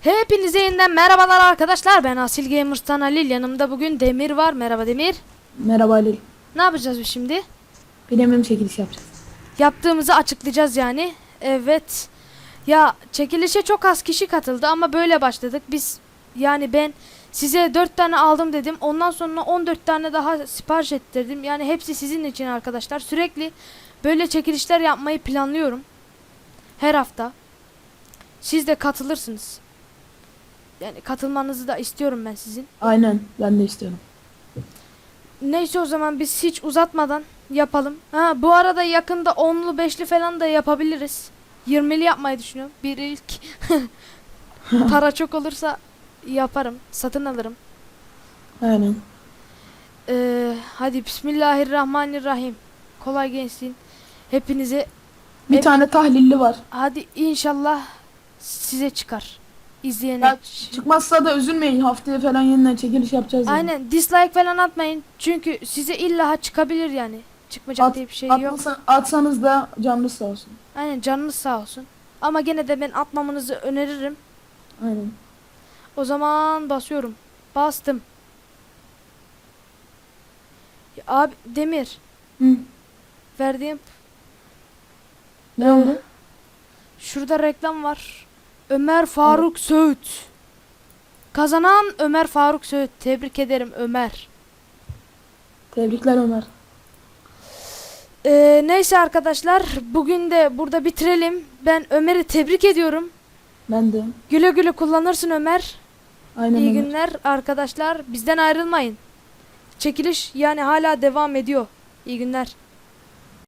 Hepinize yeniden merhabalar arkadaşlar. Ben Asil Gamers'tan Halil. Yanımda bugün Demir var. Merhaba Demir. Merhaba Halil. Ne yapacağız biz şimdi? Premium çekiliş yapacağız. Yaptığımızı açıklayacağız yani. Evet. Ya çekilişe çok az kişi katıldı ama böyle başladık. Biz yani ben size 4 tane aldım dedim. Ondan sonra 14 tane daha sipariş ettirdim. Yani hepsi sizin için arkadaşlar. Sürekli böyle çekilişler yapmayı planlıyorum. Her hafta. Siz de katılırsınız. Yani katılmanızı da istiyorum ben sizin. Aynen ben de istiyorum. Neyse o zaman biz hiç uzatmadan yapalım. Ha bu arada yakında onlu beşli falan da yapabiliriz. 20'li yapmayı düşünüyorum. Bir ilk para çok olursa yaparım. Satın alırım. Aynen. Ee, hadi Bismillahirrahmanirrahim. Kolay gelsin. Hepinize Bir Evet. tane tahlilli var. hadi inşallah size çıkar. İzleyene. Ya, çıkmazsa da üzülmeyin. Haftaya falan yeniden çekiliş yapacağız. yani. Aynen dislike falan atmayın. Çünkü size illa çıkabilir yani. Çıkmayacak At- diye bir şey yok. Atmasa- atsanız da canlı sağ olsun. Aynen canınız sağ olsun. Ama gene de ben atmamanızı öneririm. Aynen. O zaman basıyorum. Bastım. Ya abi Demir Hı. verdiğim Ne Ee, oldu? şurada reklam var. Ömer Faruk Söğüt. Kazanan Ömer Faruk Söğüt. Tebrik ederim Ömer. Tebrikler Ömer. Ee, neyse arkadaşlar bugün de burada bitirelim. Ben Ömer'i tebrik ediyorum. Ben de. Güle güle kullanırsın Ömer. Aynen İyi Ömer. günler arkadaşlar. Bizden ayrılmayın. Çekiliş yani hala devam ediyor. İyi günler.